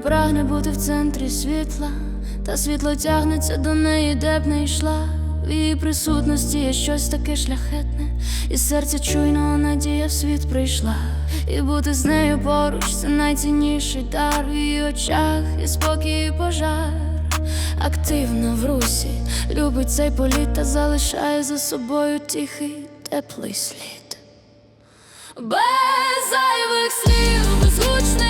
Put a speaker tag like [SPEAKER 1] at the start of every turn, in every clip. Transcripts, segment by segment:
[SPEAKER 1] прагне бути в центрі світла, та світло тягнеться до неї, де б не йшла. В її присутності є щось таке шляхетне, і серця чуйного надія в світ прийшла. І бути з нею поруч це найцінніший дар в її очах і спокій і пожар. Активна в русі, любить цей політ та залишає за собою тихий, теплий слід. Без зайвих слів, без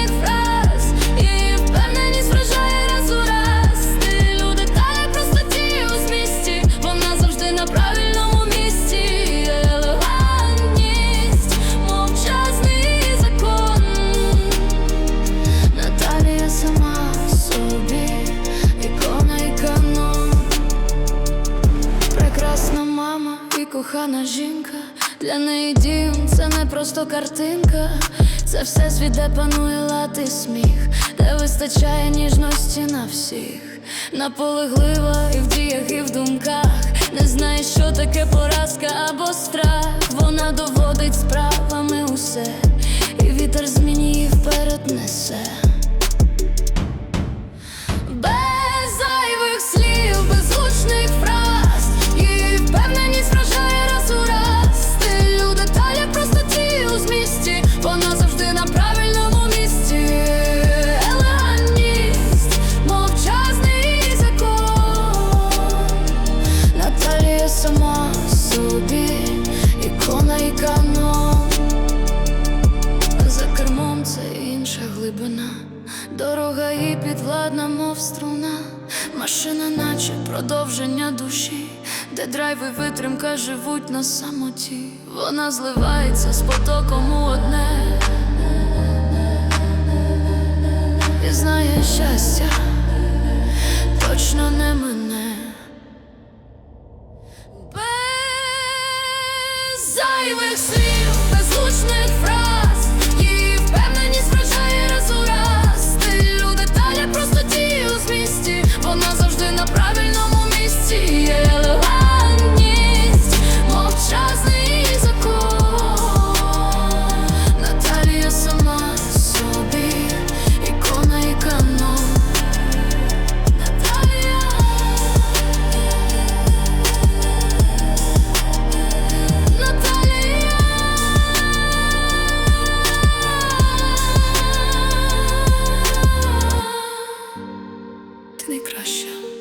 [SPEAKER 1] кохана жінка. Для неї дім це не просто картинка, це все світ, де панує лад і сміх, де вистачає ніжності на всіх, наполеглива і в діях, і в думках. Не знає, що таке поразка або страх. Вона доводить справами усе, і вітер змін її вперед несе. глибина, дорога і підладна, мов струна, машина, наче продовження душі, де драйв і витримка живуть на самоті. Вона зливається з потоком у одне. І знає щастя, точно не мене. Без зайвих слів, безлучних фраз. найкраща.